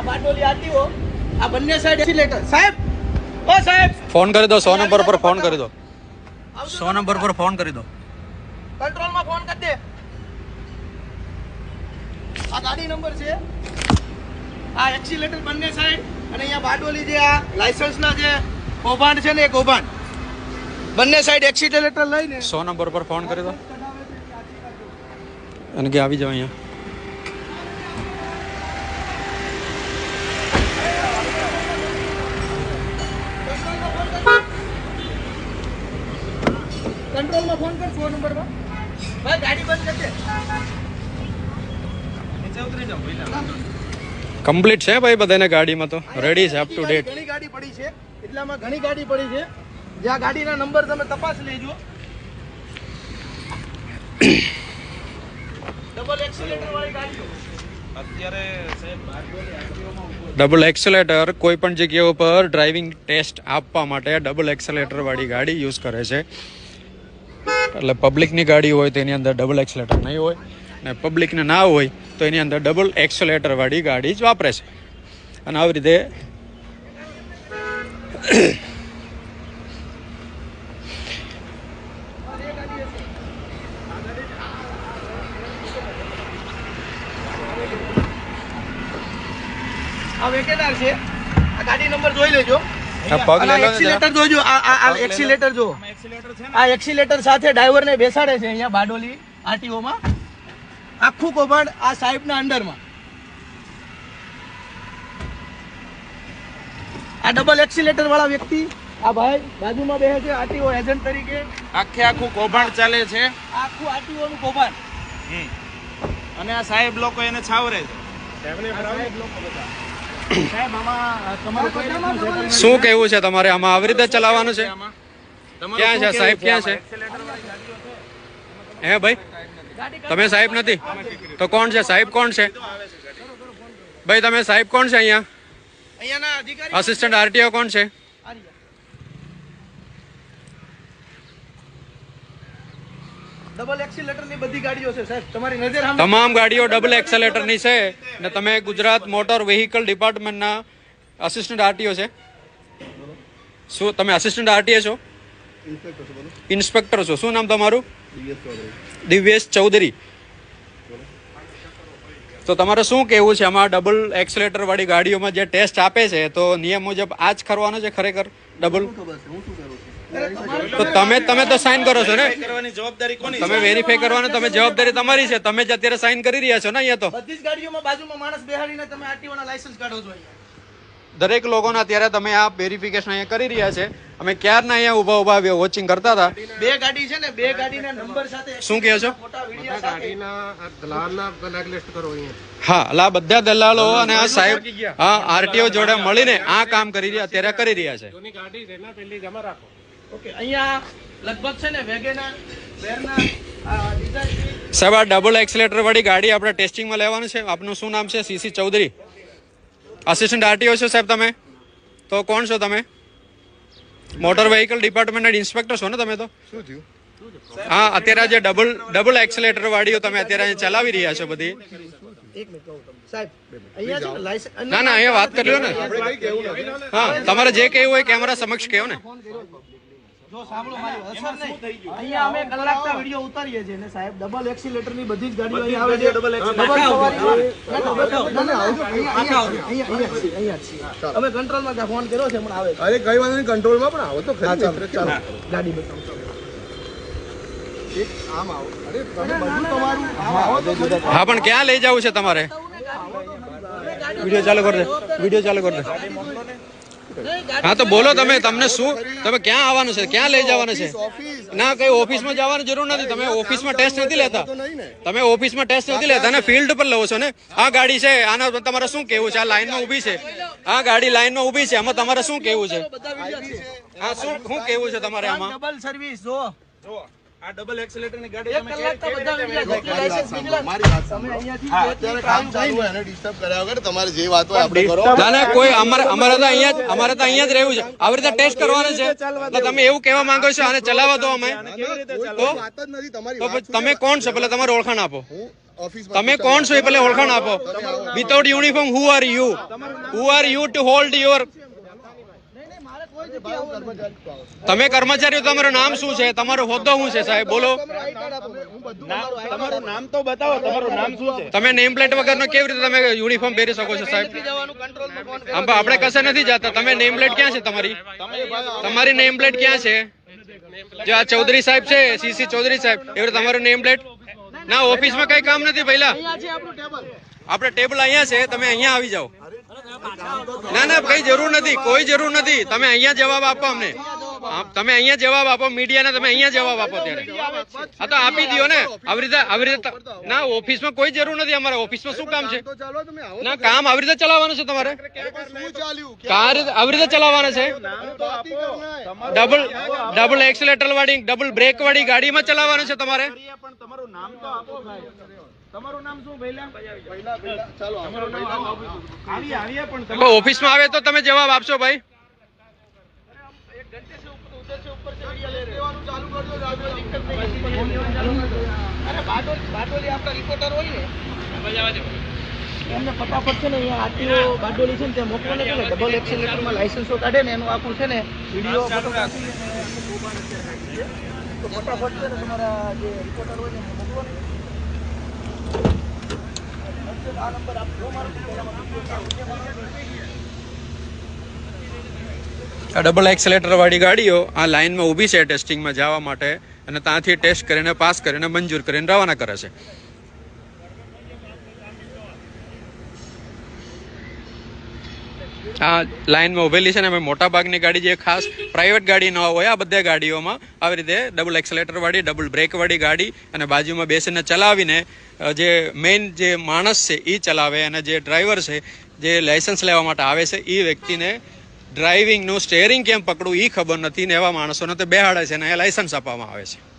આ બાટોલી આતી હો. આ બંને સાઈડ એક્સિલેટર સાહેબ ઓ સાહેબ. ફોન કરી દો સો નંબર પર ફોન કરી દો. સો નંબર પર ફોન કરી દો. કંટ્રોલમાં ફોન કરી દે. આ ગાડી નંબર છે. આ એક્સિલેટર બંને સાઈડ અને અહીંયા બાટોલી જે આ લાયસન્સના જે કૌભાંડ છે ને એ કૌભાંડ. બંને સાઈડ એક્સિલેટર લઈને સો નંબર પર ફોન કરી દો. અને કે આવી જાવ અહીંયા. કમ્પ્લીટ છે ભાઈ બધાને ગાડીમાં તો? રેડી છે અપ ટુ ડેટ ઘણી ગાડી પડી છે એટલામાં ઘણી ગાડી પડી છે. જ્યાં ગાડીના નંબર તમે તપાસ લેજો. ડબલ એક્સિલેટર વાળી ગાડીઓ. ડબલ એક્સેલેટર કોઈ પણ જગ્યા ઉપર ડ્રાઇવિંગ ટેસ્ટ આપવા માટે ડબલ એક્સેલેટર વાળી ગાડી યુઝ કરે છે. એટલે પબ્લિકની ગાડી હોય તેની અંદર ડબલ એક્સેલેટર નહીં હોય ને પબ્લિકને ના હોય તો એની અંદર ડબલ એક્સલેટરવાળી ગાડી જ વાપરે છે. અને આવી રીતે આ વેકેનાર છે. આ ગાડી નંબર જોઈ લેજો. આ પગ અને લઈ લો ને એક્સિલેટર જોજો. આ આ આ એક્સિલેટર જો. આ એક્સિલેટર સાથે ડ્રાઈવરને બેસાડે છે અહીંયા બારડોલી આરટીઓ માં આખું કૌભાંડ આ સાહેબના અંડરમાં. આ ડબલ એક્સિલેટર વાળા વ્યક્તિ આ ભાઈ બાજુમાં બેસે છે આરટીઓ એજન્ટ તરીકે. આખે આખું કૌભાંડ ચાલે છે. આખું આરટીઓ નું કૌભાંડ અને આ સાહેબ લોકો એને છાવરે છે. શું કેવું છે? તમારે? આમાં આવી રીતે ચલાવવાનું છે? ક્યાં છે સાહેબ? ક્યાં છે. હે ભાઈ? તમે સાહેબ નથી? તો કોણ છે? સાહેબ કોણ છે? ભાઈ તમે સાહેબ કોણ છે અહીંયા? અસિસ્ટન્ટ આરટીઓ કોણ છે? ડબલ એક્સિલેટરની બધી ગાડીઓ છે સાહેબ. તમારી નજર સામે તમામ ગાડીઓ ડબલ એક્સેલેટરની છે ને તમે ગુજરાત મોટર વેહિકલ ડિપાર્ટમેન્ટના અસિસ્ટન્ટ આરટીઓ છે. શું તમે અસિસ્ટન્ટ આરટીએ છો? ઇન્સ્પેક્ટર છો. શું નામ તમારું? દિવ્યેશ ચૌધરી. તો તમારે શું કહેવું છે? આમાં ડબલ એક્સલેટર વાળી ગાડીઓમાં જે ટેસ્ટ આપે છે, તો નિયમ મુજબ આ જ કરવાનો છે ખરેખર? ડબલ તો તમે તમે તો સાઇન કરો છો ને? તમે વેરીફાઈ કરવાનો, તમે જવાબદારી તમારી છે. તમે જ અત્યારે સાઇન કરી રહ્યા છો ને અહીંયા તો? બધી ગાડીઓમાં બાજુમાં માણસ બેહાડીને તમે આરટીઓના લાયસન્સ કાઢો છો અહીંયા. દરેક લોકોના અત્યારે તમે આ વેરિફિકેશન અહીંયા કરી રહ્યા છે. અમે ક્યારના અહીંયા ઊભા ઊભા વોચિંગ કરતા હતા. બે ગાડી છે ને બે ગાડીના નંબર સાથે શું કહે છો? ફોટા વીડિયો સાથે. હા એટલે આ બધા દલાલો અને આ સાહેબ હા આરટીઓ જોડે મળીને આ કામ કરી રહ્યા અત્યારે કરી રહ્યા છે. ઓકે અહીંયા લગભગ છે ને વેગેનાર વેરના સાહેબ આ ડબલ એક્સલેટર વાળી ગાડી આપણે ટેસ્ટિંગમાં લેવાનું છે. આપનું શું નામ છે? સીસી ચૌધરી. અસિસ્ટન્ટ આરટીઓ છો સાહેબ તમે? તો કોણ છો તમે? મોટર વેહિકલ ડિપાર્ટમેન્ટના ઇન્સ્પેક્ટર છો ને તમે તો? હા અત્યારે આ જે ડબલ ડબલ એક્સલેટર વાળીઓ તમે અત્યારે ચલાવી રહ્યા છો બધી. ના ના અહીંયા વાત કરી લો ને. હા તમારે જે કહેવું હોય કેમેરા સમક્ષ કહો ને. જો સાંભળો મારી અસર નહીં. અહીંયા અમે કલાકના વિડિયો ઉતારીએ છીએ ને સાહેબ. ડબલ એક્સિલેટરની બધી જ ગાડીઓ અહીંયા આવે છે. ડબલ એક્સિલેટર અમે કંટ્રોલમાં ફોન કર્યો છે પણ આવે અરે કઈ વાંધો નહીં કંટ્રોલમાં પણ આવો તો ખરી. ચાલો ગાડી બતાવો એક આમ આવો. અરે તમે બધું તમારું આમ આવો તો ખરી. હા પણ ક્યાં લઈ જવું છે તમારે? વીડિયો ચાલુ કરી દે. વીડિયો ચાલુ કરી દે. હા તો બોલો તમે તમને શું? તમે ક્યાં આવવાનું છે? ક્યાં લઈ જવાનું છે? ના કઈ ઓફિસમાં જવાની જરૂર નથી. તમે ઓફિસમાં ટેસ્ટ નથી લેતા. તમે ઓફિસમાં ટેસ્ટ નથી લેતા. ને ફિલ્ડ પર લો છો ને? આ ગાડી છે આના તમારે શું કેવું છે? આ લાઈનમાં ઊભી છે. આ ગાડી લાઈનમાં ઊભી છે. આમાં તમારે શું કેવું છે? હા શું શું કેવું છે તમારે આમાં? ડબલ સર્વિસ જો જુઓ. આ ડબલ એક્સેલેટર ગાડી તમે કલાક તો બધા લાયસન્સ વિજિલન્સ મારી વાત તમે અહીંયાથી અત્યારે કામ ચાલુ હોય એને ડિસ્ટર્બ કર્યા વગર તમારે જે વાત હોય આપણે કરો. ના ના કોઈ અમારે અમારે તો અહીંયા જ અમારે તો અહીંયા જ રહેવું છે. આવી રીતે ટેસ્ટ કરવાનો છે? તો તમે એવું કહેવા માંગો છો અને ચલાવવા દો અમે. તો? વાત જ નથી તમારી તમે કોણ છો? પેલા તમારું ઓળખાણ આપો. હું તમે કોણ છો એ પેલા ઓળખાણ આપો. Without uniform who are you who are you to hold your તમે કર્મચારીઓ તમારું નામ શું છે? તમારો હોદ્દો શું છે સાહેબ? બોલો. તમારું નામ તો બતાવો તમારું નામ શું છે? તમે નેમ પ્લેટ વગરનો કેવી રીતે તમે યુનિફોર્મ પહેરી શકો છો સાહેબ? આપણે કશે નથી જતા. તમે નેમ પ્લેટ ક્યાં છે તમારી? તમારી નેમ પ્લેટ ક્યાં છે? જે આ ચૌધરી સાહેબ છે સીસી ચૌધરી સાહેબ એવું તમારું નેમ પ્લેટ ના ઓફિસમાં કઈ કામ નથી પહેલા? આપણે ટેબલ અહીંયા છે તમે અહીંયા આવી જાઓ. ના ના કઈ જરૂર નથી કોઈ જરૂર નથી. તમે અહીંયા જવાબ આપો અમને. તમે અહીંયા જવાબ આપો મીડિયાને તમે અહીંયા જવાબ આપો ત્યારે. હા તો આપી દો ને. આવી રીતે આવી રીતે ના ઓફિસમાં કોઈ જરૂર નથી અમારે. ઓફિસમાં શું કામ છે? ના કામ આવી રીતે ચલાવવાનું છે તમારે? કાર આવી રીતે ચલાવવાના છે. ડબલ ડબલ એક્સલેટર વાળી ડબલ બ્રેક વાળી ગાડીમાં ચલાવવાનું છે તમારે? પણ તમારું નામ તો આપો તમારું નામ શું? પહેલા ચાલો આવીએ આવીએ પણ તમે તો ઓફિસમાં આવે તો તમે જવાબ આપશો ભાઈ. બારડોલી આપણા રિપોર્ટર હોય ને. એમને ફટાફટ છે ને અહીંયા આરટીઓ બારડોલી છે ને ત્યાં મોકલો ને. ડબલ લાયસન્સો કાઢે ને એનું આખું છે ને વીડિયો ફોટોગ્રાફી. તો ફટાફટ છે ને તમારા જે રિપોર્ટર હોય ને મોકલો ને આ નંબર આપજો આ ડબલ એક્સલેટર વાળી ગાડીઓ આ લાઇનમાં ઊભી છે ટેસ્ટિંગમાં જવા માટે અને ત્યાંથી ટેસ્ટ કરીને પાસ કરીને મંજૂર કરીને રવાના કરે છે. આ લાઇનમાં ઉભેલી છે ને અમે મોટા ભાગની ગાડી જે ખાસ પ્રાઇવેટ ગાડી ન હોય, આ બધા ગાડીઓમાં આવી રીતે ડબલ એક્સલેટરવાળી ડબલ બ્રેકવાળી ગાડી અને બાજુમાં બેસીને ચલાવીને જે મેઇન જે માણસ છે એ ચલાવે અને જે ડ્રાઈવર છે, જે લાઇસન્સ લેવા માટે આવે છે એ વ્યક્તિને ડ્રાઇવિંગનું સ્ટેરિંગ કેમ પકડવું એ ખબર નથી ને એવા માણસોને તો બેહાડે છે અને એ લાઇસન્સ આપવામાં આવે છે.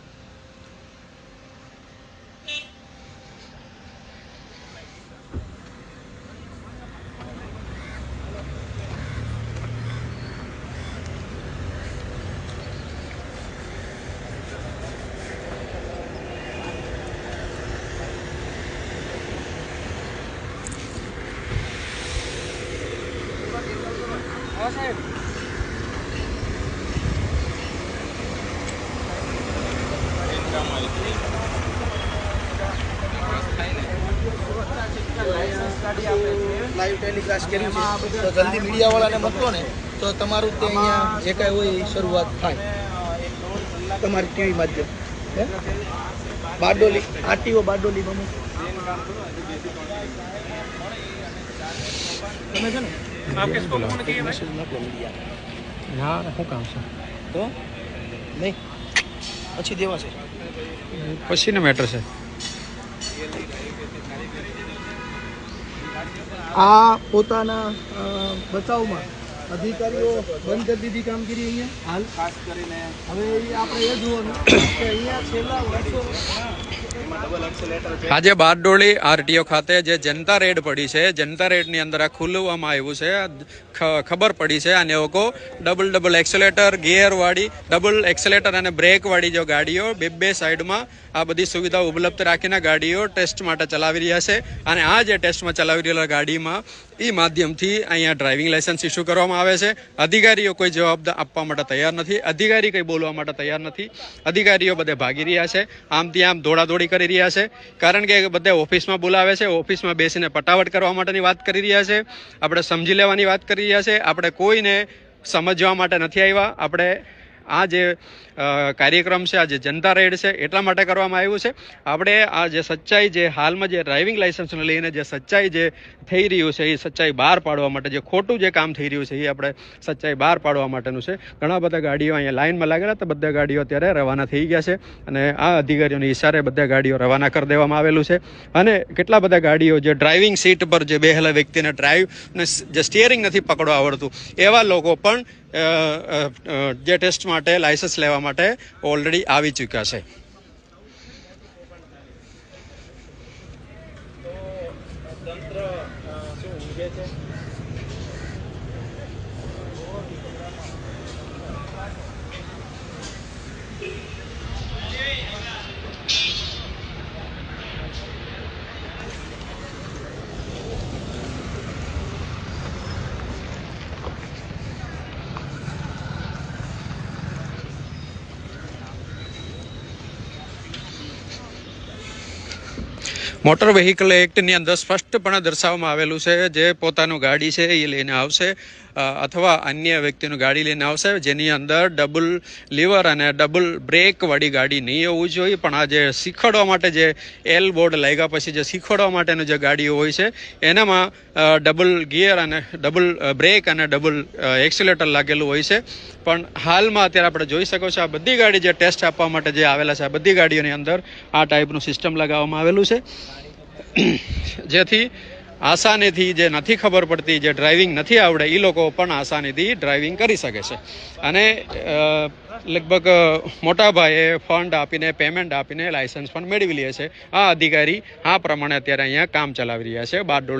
લાઈવ ટેલિકાસ્ટ કર્યું છે. તો જલ્દી મીડિયાવાળાને મોકલો ને તો તમારું તે અહીંયા જે કાંઈ હોય એ શરૂઆત થાય. તમારી ટીવી માધ્યમ. હે? બારડોલી આટીઓ બારડોલી મૂકો તમે છે ને? મીડિયા હા શું કામ છે? તો? નહીં? પછી દેવા છે. પછીનો મેટર છે. આ પોતાના બચાવમાં અધિકારીઓ બંધ કરી દીધી કામગીરી અહીંયા. હાલ. ખાસ કરીને હવે આપણે એ જોવાનું કે અહીંયા છેલ્લા વર્ષો આજે બારડોલી આરટીઓ ખાતે જે જનતા રેડ પડી છે, જનતા રેડની અંદર આ ખુલવામાં આવ્યું છે ખબર પડી છે અને લોકો ડબલ ડબલ એક્સેલેટર, ગિયરવાળી, ડબલ એક્સેલેટર અને બ્રેકવાળી જો ગાડીઓ બે બે સાઈડમાં આ બધી સુવિધાઓ ઉપલબ્ધ રાખીને ગાડીઓ ટેસ્ટ માટે ચલાવી રહ્યા છે. અને આ જે ટેસ્ટમાં ચલાવી રહેલા ગાડીમાં એ માધ્યમથી અહીંયા ડ્રાઇવિંગ લાયસન્સ ઇસ્યુ કરવામાં આવે છે. અધિકારીઓ કોઈ જવાબ આપવા માટે તૈયાર નથી. અધિકારી કંઈ બોલવા માટે તૈયાર નથી. અધિકારીઓ બધે ભાગી રહ્યા છે. આમ ત્યાં આમ દોડાદોડી કરી રહ્યા છે. કારણ કે બધે ઓફિસમાં બોલાવે છે. ઓફિસમાં બેસીને પટાવટ કરવા માટેની વાત કરી રહ્યા છે. આપણે સમજી લેવાની વાત કરી રહ્યા છે. આપણે કોઈને સમજવા માટે નથી આવ્યા. આપણે આ જે કાર્યક્રમ છે, આ જે જનતા રેડ છે, એટલા માટે કરવામાં આવ્યું છે. આપણે આ જે સચ્ચાઈ જે હાલમાં જે ડ્રાઇવિંગ લાઇસન્સને લઈને જે સચ્ચાઈ જે થઈ રહ્યું છે, એ સચ્ચાઈ બહાર પાડવા માટે જે ખોટું જે કામ થઈ રહ્યું છે, એ આપણે સચ્ચાઈ બહાર પાડવા માટેનું છે. ઘણા બધા ગાડીઓ અહીંયા લાઇનમાં લાગેલા તો બધા ગાડીઓ અત્યારે રવાના થઈ ગયા છે અને આ અધિકારીઓને ઈશારે બધા ગાડીઓ રવાના કરી દેવામાં આવેલું છે. અને કેટલા બધા ગાડીઓ જે ડ્રાઇવિંગ સીટ પર જે બેહેલા વ્યક્તિને ડ્રાઈવ ને જે સ્ટિયરિંગ નથી પકડવા આવડતું, એવા લોકો પણ જે ટેસ્ટ માટે લાયસન્સ લેવા માટે ઓલરેડી આવી ચૂક્યા છે તંત્ર અ, શું ઊંઘે છે મોટર વ્હીકલ એક્ટની અંદર સ્પષ્ટપણે દર્શાવવામાં આવેલું છે જે પોતાનું ગાડી છે એ લઈને આવશે. અથવા અન્ય વ્યક્તિનું ગાડી લઈને આવશે, જેની અંદર ડબલ લીવર અને ડબલ બ્રેકવાળી ગાડી નહીં હોવું જોઈએ. પણ આ જે શીખવાડવા માટે જે એલ બોર્ડ લાગ્યા પછી જે શીખવાડવા માટેનું જે ગાડીઓ હોય છે, એનામાં ડબલ ગિયર અને ડબલ બ્રેક અને ડબલ એક્સિલેટર લાગેલું હોય છે. પણ હાલમાં અત્યારે આપણે જોઈ શકો છો આ બધી ગાડી જે ટેસ્ટ આપવા માટે જે આવેલા છે, આ બધી ગાડીઓની અંદર આ ટાઈપનું સિસ્ટમ લગાવવામાં આવેલું છે. જેથી આસાનીથી જે નથી ખબર પડતી, જે ડ્રાઇવિંગ નથી આવડે એ લોકો પણ આસાનીથી ડ્રાઇવિંગ કરી શકે છે. અને લગભગ લગભગ મોટાભાઈએ ફંડ આપીને પેમેન્ટ આપીને લાયસન્સ પણ મેળવી લે છે. આ અધિકારી આ પ્રમાણે અત્યારે અહીંયા કામ ચલાવી રહ્યા છે. બારડોલી